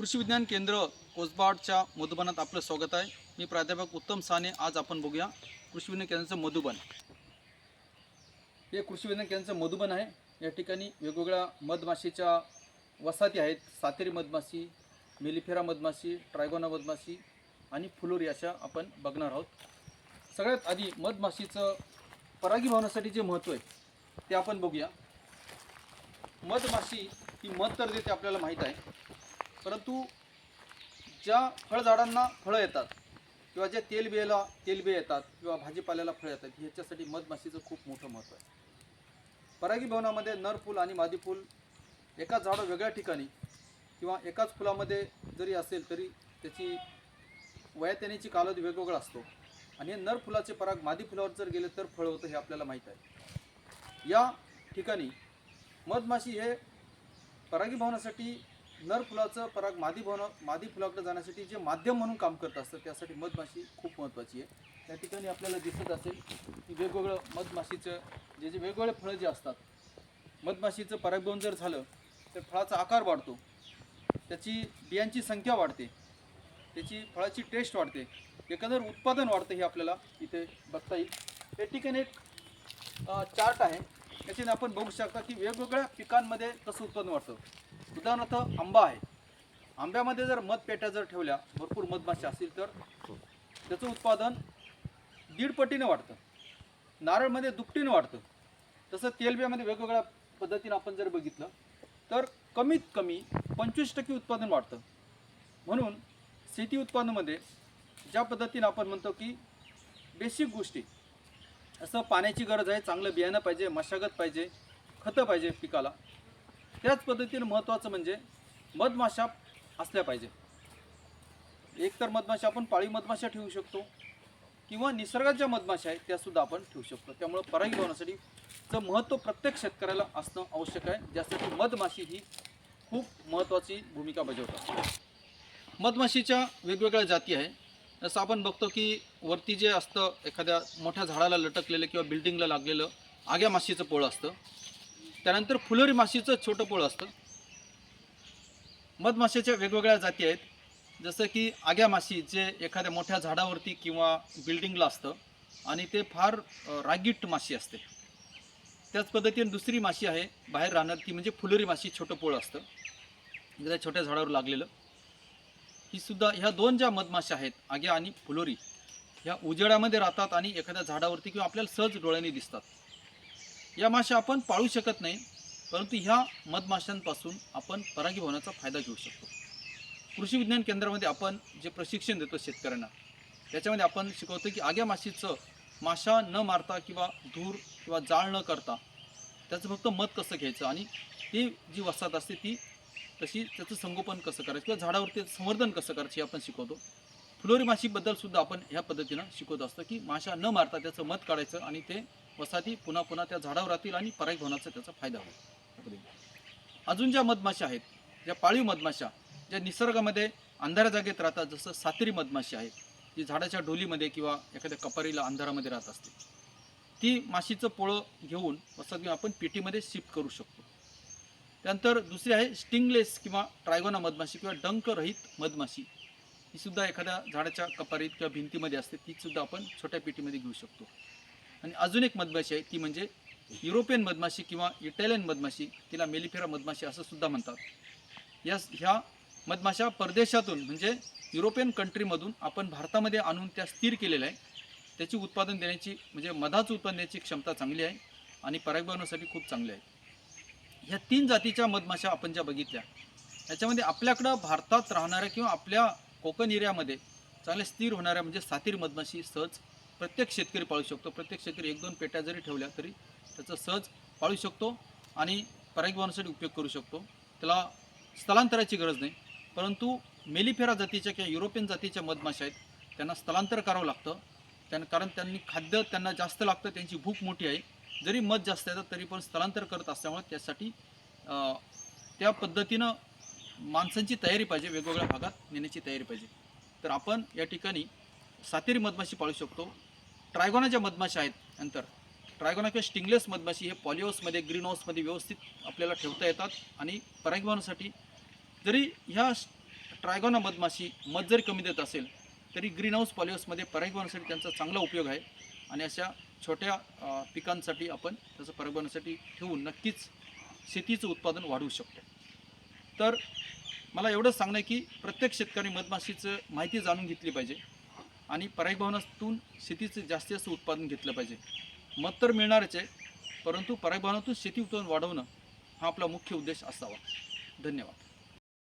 कृषी विज्ञान केंद्र कोसबाडच्या मधुबनात आपलं स्वागत आहे. मी प्राध्यापक उत्तम साने आज आपण बघूया कृषी विज्ञान केंद्राचं मधुबन. हे कृषी विज्ञान केंद्राचं मधुबन आहे. या ठिकाणी वेगवेगळ्या मधमाशीच्या वसाहती आहेत. सातेरी मधमाशी मेलिफेरा मधमाशी ट्रायगोना मधमाशी आणि फुलोरी अशा आपण बघणार आहोत. सगळ्यात आधी मधमाशीचं परागीभवनासाठी जे महत्त्व आहे ते आपण बघूया. मधमाशी ही मध तर देते आपल्याला माहीत आहे. परंतु ज्या फळझाडांना फळं येतात किंवा ज्या तेलबियाला तेलबिया येतात किंवा भाजीपाल्याला फळं येतात ह्याच्यासाठी मधमाशीचं खूप मोठं महत्त्व आहे. परागीभवनामध्ये नर फूल आणि मादी फूल एकाच झाडं वेगळ्या ठिकाणी किंवा एकाच फुलामध्ये जरी असेल तरी त्याची वयात येण्याची कालावधी वेगवेगळा असतो. आणि हे नर फुलाचे पराग मादी फुलावर जर गेले तर फळ होतं हे आपल्याला माहीत आहे. या ठिकाणी मधमाशी हे परागीभवनासाठी नर फुलाचं पराग मादी भवन मादी फुलाकडे जाण्यासाठी जे माध्यम म्हणून काम करत असतं त्यासाठी मधमाशी खूप महत्त्वाची आहे. त्या ठिकाणी आपल्याला दिसत असेल की वेगवेगळं मधमाशीचं जे जे वेगवेगळे फळं जे असतात मधमाशीचं परागभवन जर झालं तर फळाचा आकार वाढतो. त्याची बियांची संख्या वाढते. त्याची फळाची टेस्ट वाढते. एकंदर उत्पादन वाढतं हे आपल्याला इथे बघता येईल. त्या ठिकाणी एक चार्ट आहे. त्याच्याने आपण बघू शकता की वेगवेगळ्या पिकांमध्ये कसं उत्पादन वाढतं. उदाहरणार्थ आंबा आहे. आंब्यामध्ये जर मध पेट्या जर ठेवल्या भरपूर मधमाशी असतील तर त्याचं उत्पादन दीड पटीनं वाढतं. नारळमध्ये दुपटीने वाढतं. तसं तेलबियामध्ये वेगवेगळ्या पद्धतीनं आपण जर बघितलं तर कमीत कमी पंचवीस टक्के उत्पादन वाढतं. म्हणून शेती उत्पादनामध्ये ज्या पद्धतीनं आपण म्हणतो की बेसिक गोष्टी असं पाण्याची गरज आहे चांगलं बियाणं पाहिजे मशागत पाहिजे खतं पाहिजे पिकाला त्याच पद्धतीनं महत्त्वाचं म्हणजे मधमाशा असल्या पाहिजे. एकतर मधमाशा आपण पाळी मधमाशा ठेवू शकतो किंवा निसर्गात ज्या मधमाशा आहेत त्यासुद्धा आपण ठेवू शकतो. त्यामुळं परागीभवनासाठी चं महत्त्व प्रत्येक शेतकऱ्याला असणं आवश्यक आहे. ज्यासाठी मधमाशी ही खूप महत्त्वाची भूमिका बजावतात. मधमाशीच्या वेगवेगळ्या जाती आहे. जसं आपण बघतो की वरती जे असतं एखाद्या मोठ्या झाडाला लटकलेलं किंवा बिल्डिंगला लागलेलं आग्या माशीचं पोळं असतं. त्यानंतर फुलोरी माशीचं छोटं पोळ असतं. मधमाशाच्या वेगवेगळ्या जाती आहेत. जसं की आग्या माशी जे एखाद्या मोठ्या झाडावरती किंवा बिल्डिंगला असतं आणि ते फार रागीट माशी असते. त्याच पद्धतीने दुसरी माशी आहे बाहेर राहणार ती म्हणजे फुलोरी माशी छोटं पोळ असतं. त्या छोट्या झाडावर लागलेलं. ही सुद्धा ह्या दोन ज्या मधमाशा आहेत आग्या आणि फुलोरी ह्या उजेडामध्ये राहतात आणि एखाद्या झाडावरती किंवा आपल्याला सहज डोळ्यांनी दिसतात. या माशा आपण पाळू शकत नाही परंतु ह्या मधमाशांपासून आपण परागीभवनाचा फायदा घेऊ शकतो. कृषी विज्ञान केंद्रामध्ये आपण जे प्रशिक्षण देतो शेतकऱ्यांना त्याच्यामध्ये आपण शिकवतो की आग्या माशीचं माशा न मारता किंवा धूर किंवा जाळ न करता त्याचं फक्त मध कसं घ्यायचं आणि ती जी वसाहत असते ती तशी त्याचं संगोपन कसं करायचं किंवा झाडावरती संवर्धन कसं करायचं हे आपण शिकवतो. फुलोरी माशीबद्दल सुद्धा आपण ह्या पद्धतीनं शिकवत असतो की माशा न मारता त्याचं मध काढायचं आणि ते वसाती पुन्हा पुन्हा त्या झाडावर राहतील आणि परागभवनाचा त्याचा फायदा होईल. अजून ज्या मधमाशा आहेत ज्या पाळीव मधमाशा ज्या निसर्गामध्ये अंधाऱ्या जागेत राहतात जसं सातेरी मधमाशी आहे जी झाडाच्या ढोलीमध्ये किंवा एखाद्या कपारीला अंधारामध्ये राहत असते ती माशीचं पोळं घेऊन वसाहत आपण पेटीमध्ये शिफ्ट करू शकतो. त्यानंतर दुसरी आहे स्टिंगलेस किंवा ट्रायगोना मधमाशी किंवा डंकरहित मधमाशी. ही सुद्धा एखाद्या झाडाच्या कपारीत किंवा भिंतीमध्ये असते ती सुद्धा आपण छोट्या पेटीमध्ये घेऊ शकतो. आणि अजून एक मधमाशी आहे ती म्हणजे युरोपियन मधमाशी किंवा इटालियन मधमाशी तिला मेलिफेरा मधमाशी असं सुद्धा म्हणतात. या ह्या मधमाशा परदेशातून म्हणजे युरोपियन कंट्रीमधून आपण भारतामध्ये आणून त्या स्थिर केलेल्या आहे त्याची उत्पादन देण्याची म्हणजे मधाचं उत्पादन देण्याची क्षमता चांगली आहे आणि परागीभवनासाठी खूप चांगली आहे. ह्या तीन जातीच्या मधमाशा आपण ज्या बघितल्या याच्यामध्ये आपल्याकडं भारतात राहणाऱ्या किंवा आपल्या कोकण एरियामध्ये चांगल्या स्थिर होणाऱ्या म्हणजे सातीर मधमाशी सहज प्रत्येक शेतकरी पाळू शकतो. प्रत्येक शेतकरी एक दोन पेट्या जरी ठेवल्या तरी त्याचा सहज पाळू शकतो आणि परागीभवनासाठी उपयोग करू शकतो. त्याला स्थलांतराची गरज नाही. परंतु मेलिफेरा जातीच्या किंवा युरोपियन जातीच्या मधमाशा आहेत. त्यांना स्थलांतर करावं लागतं. त्यांना कारण त्यांनी खाद्य त्यांना जास्त लागतं. त्यांची भूक मोठी आहे. जरी मध जास्त येतात तरी पण स्थलांतर करत असल्यामुळे त्यासाठी त्या पद्धतीनं माणसांची तयारी पाहिजे. वेगवेगळ्या भागात नेण्याची तयारी पाहिजे. तर आपण या ठिकाणी सातेरी मधमाशी पाळू शकतो. ट्रायगोना ज्या मधमाशा आहेत नंतर. ट्रायगोना किंवा स्टिंगलेस मधमाशी हे पॉलिओसमध्ये ग्रीन हाऊसमध्ये व्यवस्थित आपल्याला ठेवता येतात आणि परागीभवनासाठी जरी ह्या ट्रायगोना मधमाशी मध जरी कमी देत असेल तरी ग्रीन हाऊस पॉलिओसमध्ये परागीभवनासाठी त्यांचा चांगला उपयोग आहे आणि अशा छोट्या पिकांसाठी आपण त्याचं परागीभवनासाठी ठेवून नक्कीच शेतीचं उत्पादन वाढवू शकतो. तर मला एवढंच सांगणं आहे की प्रत्येक शेतकरी मधमाशीचं माहिती जाणून घेतली पाहिजे. आणि परागीभवनातून शेतीचं जास्तीत जास्त उत्पादन घेतलं पाहिजे. मत तर मिळणारच आहे परंतु परागीभवनातून शेती उत्पादन वाढवणं हा आपला मुख्य उद्देश असावा. धन्यवाद.